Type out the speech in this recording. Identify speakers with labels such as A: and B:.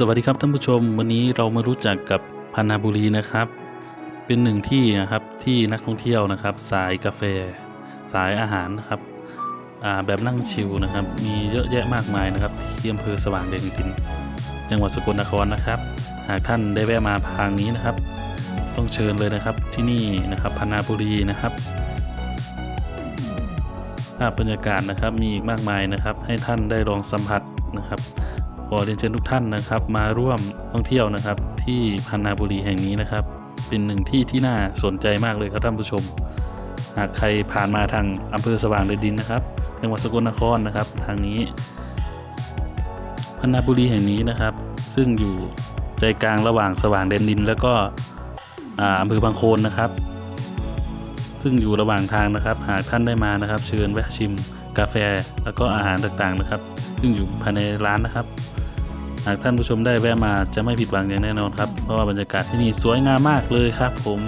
A: สวัสดีครับท่านผู้ชม วันนี้เรามารู้จักกับพันาบุรีนะครับ เป็นหนึ่งที่นะครับที่นักท่องเที่ยวนะครับ สายกาแฟ สายอาหารนะครับแบบนั่งชิลนะครับ มีเยอะแยะมากมายนะครับ ที่อำเภอสว่างแดนดิน จังหวัดสกลนครนะครับ หากท่านได้แวะมาทางนี้นะครับ ต้องเชิญเลยนะครับที่นี่นะครับพันนาบุรีนะครับภาพบรรยากาศนะครับมีอีกมากมายนะครับ ให้ท่านได้ลองสัมผัสนะครับ ขอเรียนเชิญทุกท่านนะครับ มาร่วมท่องเที่ยวนะครับ ที่พันนาบุรีแห่งนี้นะครับ เป็นหนึ่งที่ที่น่าสนใจมากเลยครับท่านผู้ชม หากใครผ่านมาทางอำเภอสว่างแดนดินนะครับจังหวัดสกลนครนะครับ ทางนี้พันนาบุรีแห่งนี้นะครับ ซึ่งอยู่ใจกลางระหว่างสว่างแดนดิน แล้วก็อ่าอำเภอบางโคนนะครับ ซึ่งอยู่ระหว่างทางนะครับ หากท่านได้มานะครับ เชิญแวะชิม กาแฟแล้วก็อาหารต่างๆนะครับ ซึ่งอยู่ภายในร้านนะครับ หากท่านผู้ชมได้แวะมาจะไม่ผิดหวังอย่างแน่นอนครับ เพราะว่าบรรยากาศที่นี่สวยงามมากเลยครับผม